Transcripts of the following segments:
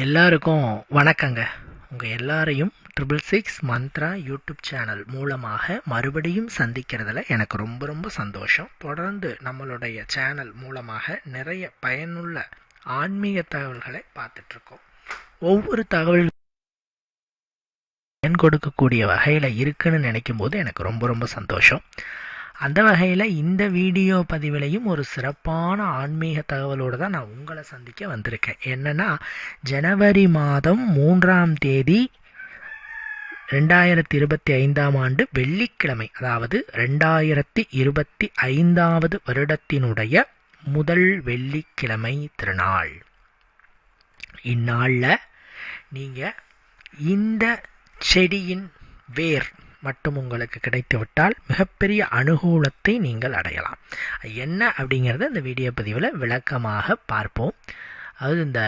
எல்லாருக்கும் வணக்கங்க. உங்கள் எல்லாரையும் triple six Mantra YouTube channel மூலமாக மறுபடியும் சந்திக்கிறதுல எனக்கு ரொம்ப ரொம்ப சந்தோஷம். தொடர்ந்து நம்மளுடைய சேனல் மூலமாக நிறைய பயனுள்ள ஆன்மீக தகவல்களை பார்த்துட்ருக்கோம். ஒவ்வொரு தகவல் பயன் கொடுக்கக்கூடிய வகையில் இருக்குன்னு நினைக்கும் போது எனக்கு ரொம்ப ரொம்ப சந்தோஷம். அந்த வகையில் இந்த வீடியோ பதிவிலையும் ஒரு சிறப்பான ஆன்மீக தகவலோடு தான் நான் உங்களை சந்திக்க வந்திருக்கேன். என்னென்னா ஜனவரி மாதம் மூன்றாம் தேதி ரெண்டாயிரத்தி இருபத்தி ஐந்தாம் ஆண்டு வெள்ளிக்கிழமை அதாவது ரெண்டாயிரத்தி இருபத்தி ஐந்தாவது வருடத்தினுடைய முதல் வெள்ளிக்கிழமை திருநாள். இந்நாளில் நீங்கள் இந்த செடியின் வேர் மட்டும் உங்களுக்கு கிடைத்துவிட்டால் மிகப்பெரிய அனுகூலத்தை நீங்கள் அடையலாம். என்ன அப்படிங்கிறத இந்த வீடியோ பதிவில் விளக்கமாக பார்ப்போம். அதாவது இந்த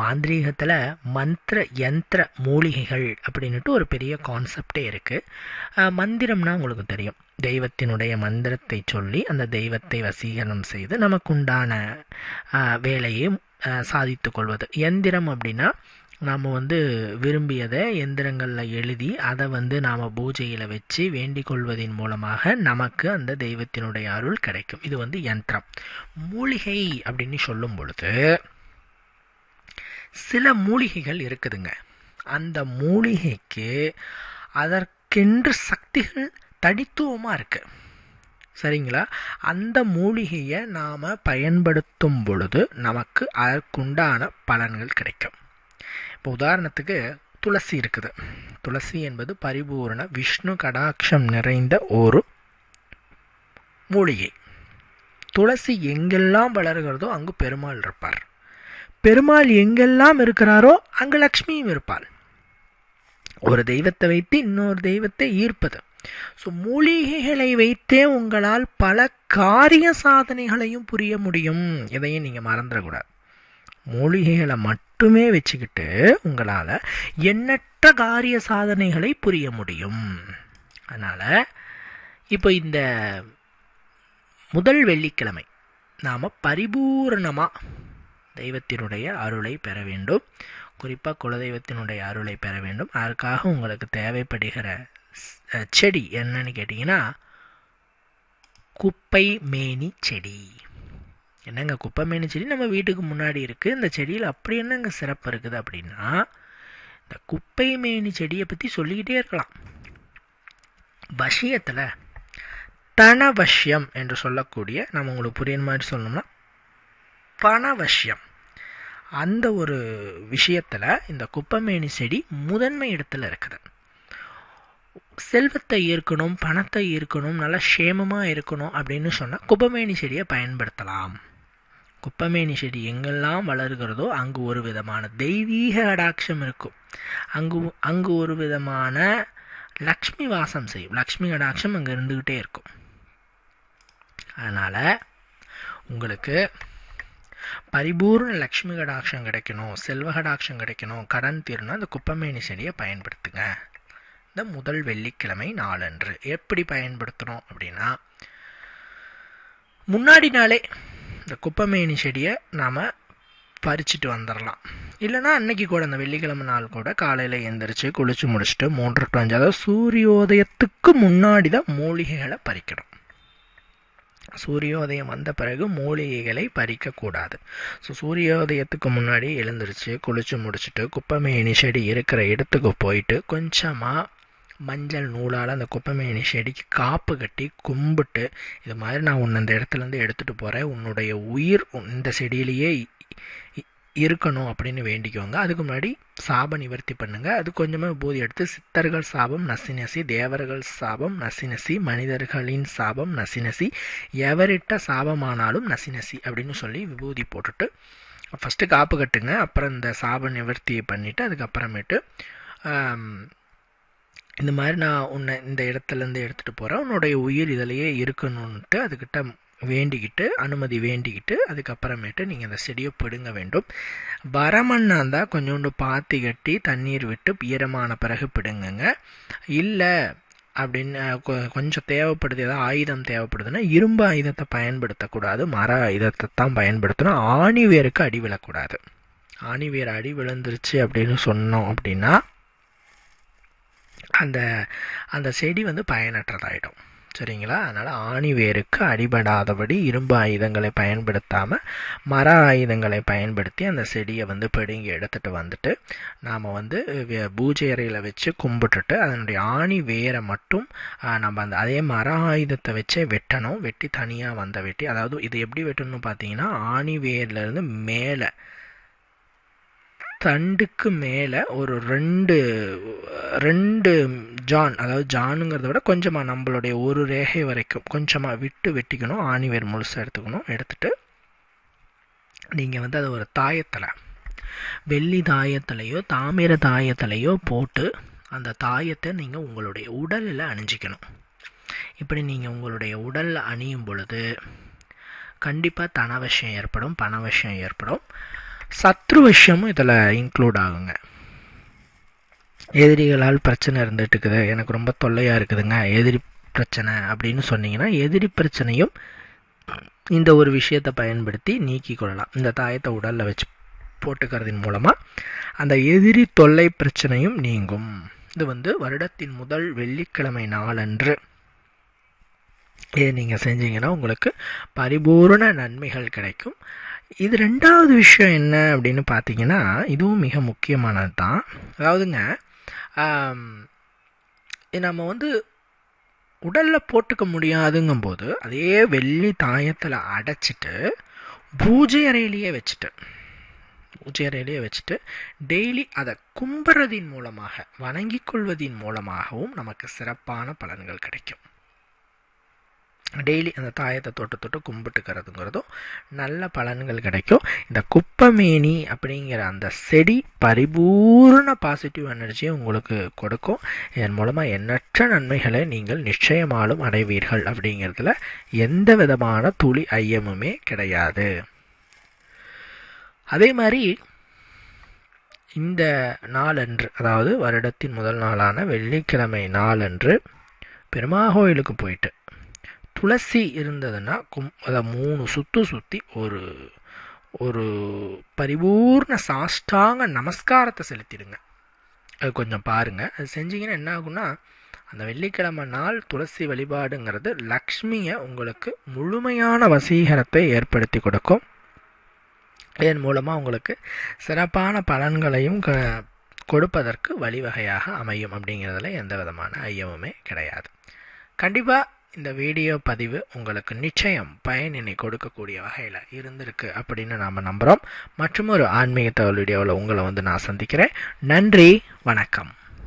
மாந்திரீகத்தில் மந்திர யந்திர மூலிகைகள் அப்படின்ட்டு ஒரு பெரிய கான்செப்டே இருக்குது மந்திரம்னா உங்களுக்கு தெரியும். தெய்வத்தினுடைய மந்திரத்தை சொல்லி அந்த தெய்வத்தை வசீகரணம் செய்து நமக்குண்டான வேலையை சாதித்து கொள்வது. எந்திரம் அப்படின்னா நாம் வந்து விரும்பியதை எந்திரங்களில் எழுதி அதை வந்து நாம் பூஜையில் வச்சு வேண்டிக் கொள்வதன் மூலமாக நமக்கு அந்த தெய்வத்தினுடைய அருள் கிடைக்கும். இது வந்து யந்திரம். மூலிகை அப்படின்னு சொல்லும் பொழுது சில மூலிகைகள் இருக்குதுங்க. அந்த மூலிகைக்கு அதற்கென்று சக்திகள் தனித்துவமாக இருக்குது சரிங்களா? அந்த மூலிகையை நாம் பயன்படுத்தும் பொழுது நமக்கு அதற்குண்டான பலன்கள் கிடைக்கும். இப்போ உதாரணத்துக்கு துளசி இருக்குது. துளசி என்பது பரிபூர்ண விஷ்ணு கடாட்சம் நிறைந்த ஒரு மூலிகை துளசி எங்கெல்லாம் வளர்கிறதோ அங்கு பெருமாள் இருப்பார். பெருமாள் எங்கெல்லாம் இருக்கிறாரோ அங்கு லக்ஷ்மியும் இருப்பாள். ஒரு தெய்வத்தை வைத்து இன்னொரு தெய்வத்தை ஈர்ப்பது. ஸோ மூலிகைகளை வைத்தே உங்களால் பல காரிய சாதனைகளையும் புரிய முடியும். இதையும் நீங்கள் மறந்துடக்கூடாது. மூலிகைகளை மட்டுமே வச்சுக்கிட்டு உங்களால் எண்ணற்ற காரிய சாதனைகளை புரிய முடியும். அதனால் இப்போ இந்த முதல் வெள்ளிக்கிழமை நாம் பரிபூரணமாக தெய்வத்தினுடைய அருளை பெற வேண்டும். குறிப்பாக குலதெய்வத்தினுடைய அருளை பெற வேண்டும். அதற்காக உங்களுக்கு தேவைப்படுகிற செடி என்னன்னு கேட்டிங்கன்னா குப்பை மேனி செடி. என்னங்க குப்பைமேனி செடி நம்ம வீட்டுக்கு முன்னாடி இருக்குது இந்த செடியில் அப்படி என்னங்க சிறப்பு இருக்குது அப்படின்னா இந்த குப்பை மேனி செடியை பற்றி சொல்லிக்கிட்டே இருக்கலாம். வசியத்தில் தனவசியம் என்று சொல்லக்கூடிய நம்ம உங்களுக்கு புரியுற மாதிரி சொல்லணும்னா பணவசியம். அந்த ஒரு விஷயத்தில் இந்த குப்பைமேனி செடி முதன்மை இடத்துல இருக்குது. செல்வத்தை ஈர்க்கணும் பணத்தை ஈர்க்கணும் நல்லா சேமமாக இருக்கணும் அப்படின்னு சொன்னால் குப்பமேனி செடியை பயன்படுத்தலாம். குப்பமேனி செடி எங்கெல்லாம் வளர்கிறதோ அங்கு ஒரு விதமான தெய்வீக கடாட்சம் இருக்கும். அங்கு அங்கு ஒரு விதமான லக்ஷ்மி வாசம் செய்யும். லக்ஷ்மி கடாட்சம் அங்கே இருந்துக்கிட்டே இருக்கும். அதனால் உங்களுக்கு பரிபூர்ண லக்ஷ்மி கடாட்சம் கிடைக்கணும் செல்வ கடாட்சம் கிடைக்கணும் கடன் தீரணும் அந்த குப்பமேனி செடியை பயன்படுத்துங்க. இந்த முதல் வெள்ளிக்கிழமை நாளன்று. எப்படி பயன்படுத்தணும் அப்படின்னா முன்னாடி நாளே இந்த குப்பமேனி செடியை நாம் பறிச்சுட்டு வந்துடலாம் இல்லைனா அன்னைக்கு கூட அந்த வெள்ளிக்கிழமை நாள் கூட காலையில் எழுந்திரிச்சு குளிச்சு முடிச்சுட்டு மூன்று டு அஞ்சு அதாவது சூரியோதயத்துக்கு முன்னாடி தான் மூலிகைகளை பறிக்கணும். சூரியோதயம் வந்த பிறகு மூலிகைகளை பறிக்கக்கூடாது ஸோ சூரியோதயத்துக்கு முன்னாடி எழுந்திரிச்சு குளிச்சு முடிச்சுட்டு குப்பமேனி செடி இருக்கிற இடத்துக்கு போயிட்டு கொஞ்சமாக மஞ்சள் நூலால் அந்த குப்பமேனி செடிக்கு காப்பு கட்டி கும்பிட்டு இது மாதிரி நான் உன்னை அந்த இடத்துலேருந்து எடுத்துகிட்டு போகிறேன் உன்னுடைய உயிர் இந்த செடியிலேயே இருக்கணும் அப்படின்னு வேண்டிக்கோங்க. அதுக்கு முன்னாடி சாப நிவர்த்தி பண்ணுங்கள் அது கொஞ்சமாக பூதி எடுத்து சித்தர்கள் சாபம் நசி நசி தேவர்கள் சாபம் நசி நசி மனிதர்களின் சாபம் நசி நசி எவரிட்ட சாபமானாலும் நசி நசி அப்படின்னு சொல்லி விபூதி போட்டுட்டு ஃபஸ்ட்டு காப்பு கட்டுங்க. அப்புறம் இந்த சாப நிவர்த்தியை பண்ணிவிட்டு அதுக்கப்புறமேட்டு இந்த மாதிரி நான் உன்னை இந்த இடத்துலேருந்து எடுத்துகிட்டு போகிறேன் உன்னுடைய உயிர் இதிலையே இருக்கணுன்ட்டு அதுக்கிட்ட வேண்டிக்கிட்டு அனுமதி வேண்டிக்கிட்டு அதுக்கப்புறமேட்டு நீங்கள் அந்த செடியை பிடுங்க வேண்டும். வரமண்ணா இருந்தால் கொஞ்சோண்டு பாத்தி கட்டி தண்ணீர் விட்டு ஈரமான பிறகு பிடுங்குங்க. இல்லை அப்படின்னு கொஞ்சம் தேவைப்படுது ஏதாவது ஆயுதம் தேவைப்படுதுன்னா இரும்பு ஆயுதத்தை பயன்படுத்தக்கூடாது மர ஆயுதத்தை தான் பயன்படுத்தணும். ஆணி வேருக்கு அடி விழக்கூடாது. ஆணி வேர் அடி விழுந்துருச்சு அப்படின்னு சொன்னோம் அப்படின்னா அந்த அந்த செடி வந்து பயனற்றதாயிடும். சரிங்களா? அதனால் ஆணி வேருக்கு அடிபடாதபடி இரும்பு ஆயுதங்களை பயன்படுத்தாமல் மர ஆயுதங்களை பயன்படுத்தி அந்த செடியை வந்து பிடுங்கி எடுத்துகிட்டு வந்துட்டு நாம் வந்து பூஜை அறையில் வச்சு கும்பிட்டுட்டு அதனுடைய ஆணி வேரை மட்டும் நம்ம அந்த அதே மர ஆயுதத்தை வச்சே வெட்டணும். வெட்டி தனியாக வந்த வெட்டி. அதாவது இது எப்படி வெட்டணும்னு பார்த்தீங்கன்னா ஆணி வேர்லேருந்து மேலே தண்டுக்கு மேலே ஒரு ரெண்டு ரெண்டு ஜான் அதாவது ஜானுங்கிறத விட கொஞ்சமாக நம்மளுடைய ஒரு ரேகை வரைக்கும் கொஞ்சமாக விட்டு வெட்டிக்கணும் ஆணிவேர் முழுசாக எடுத்துக்கணும் எடுத்துட்டு நீங்கள் வந்து அதை ஒரு தாயத்தில் வெள்ளி தாயத்திலையோ தாமிர தாயத்திலையோ போட்டு அந்த தாயத்தை நீங்கள் உங்களுடைய உடலில் அணிஞ்சிக்கணும். இப்படி நீங்கள் உங்களுடைய உடலில் அணியும் பொழுது கண்டிப்பாக தனவசியம் ஏற்படும் பணவசியம் ஏற்படும். சத்ரு விஷயமும் இதில் இன்க்ளூட் ஆகுங்க. எதிரிகளால் பிரச்சனை இருந்துட்டு இருக்குது எனக்கு ரொம்ப தொல்லையாக இருக்குதுங்க. எதிரி பிரச்சனை அப்படின்னு சொன்னீங்கன்னா எதிரி பிரச்சனையும் இந்த ஒரு விஷயத்தை பயன்படுத்தி நீக்கி கொள்ளலாம். இந்த தாயத்தை உடலில் வச்சு போட்டுக்கிறதின் மூலமாக அந்த எதிரி தொல்லை பிரச்சனையும் நீங்கும். இது வந்து வருடத்தின் முதல் வெள்ளிக்கிழமை நாளன்று. இதை நீங்கள் செஞ்சீங்கன்னா உங்களுக்கு பரிபூரண நன்மைகள் கிடைக்கும். இது ரெண்டாவது விஷயம் என்ன அப்படின்னு பார்த்தீங்கன்னா இதுவும் மிக முக்கியமானது தான் அதாவதுங்க நம்ம வந்து உடலில் போட்டுக்க முடியாதுங்கும்போது அதே வெள்ளி தாயத்தில் அடைச்சிட்டு பூஜை அறையிலேயே வச்சுட்டு பூஜை அறையிலேயே வச்சுட்டு டெய்லி அதை கும்புறதின் மூலமாக வணங்கிக் கொள்வதின் மூலமாகவும் நமக்கு சிறப்பான பலன்கள் கிடைக்கும். டெய்லி அந்த தாயத்தை தொட்டு தொட்டு கும்பிட்டுக்கிறதுங்கிறதும் நல்ல பலன்கள் கிடைக்கும். இந்த குப்பமேனி அப்படிங்கிற அந்த செடி பரிபூர்ண பாசிட்டிவ் எனர்ஜியை உங்களுக்கு கொடுக்கும். இதன் மூலமாக எண்ணற்ற நன்மைகளை நீங்கள் நிச்சயமாலும் அடைவீர்கள் அப்படிங்கிறதுல எந்த விதமான துளி ஐயமுமே கிடையாது. அதே மாதிரி இந்த நாளன்று அதாவது வருடத்தின் முதல் நாளான வெள்ளிக்கிழமை நாளன்று பெருமாகோயிலுக்கு போயிட்டு துளசி இருந்ததுன்னா கும் அதை மூணு சுற்று சுற்றி ஒரு ஒரு பரிபூர்ண சாஷ்டாங்க நமஸ்காரத்தை செலுத்திடுங்க. அது கொஞ்சம் பாருங்கள் அது செஞ்சிங்கன்னா என்ன ஆகும்னா அந்த வெள்ளிக்கிழமை நாள் துளசி வழிபாடுங்கிறது லக்ஷ்மியை உங்களுக்கு முழுமையான வசீகரத்தை ஏற்படுத்தி கொடுக்கும். இதன் மூலமாக உங்களுக்கு சிறப்பான பலன்களையும் க கொடுப்பதற்கு வழிவகையாக அமையும் அப்படிங்கிறதுல எந்த விதமான ஐயமுமே கிடையாது. கண்டிப்பாக இந்த வீடியோ பதிவு உங்களுக்கு நிச்சயம் பயனினை கொடுக்கக்கூடிய வகையில் இருந்திருக்கு அப்படின்னு நாம் நம்புகிறோம் மற்றும் ஒரு ஆன்மீக தகவல் வீடியோவில் உங்களை வந்து நான் சந்திக்கிறேன். நன்றி வணக்கம்.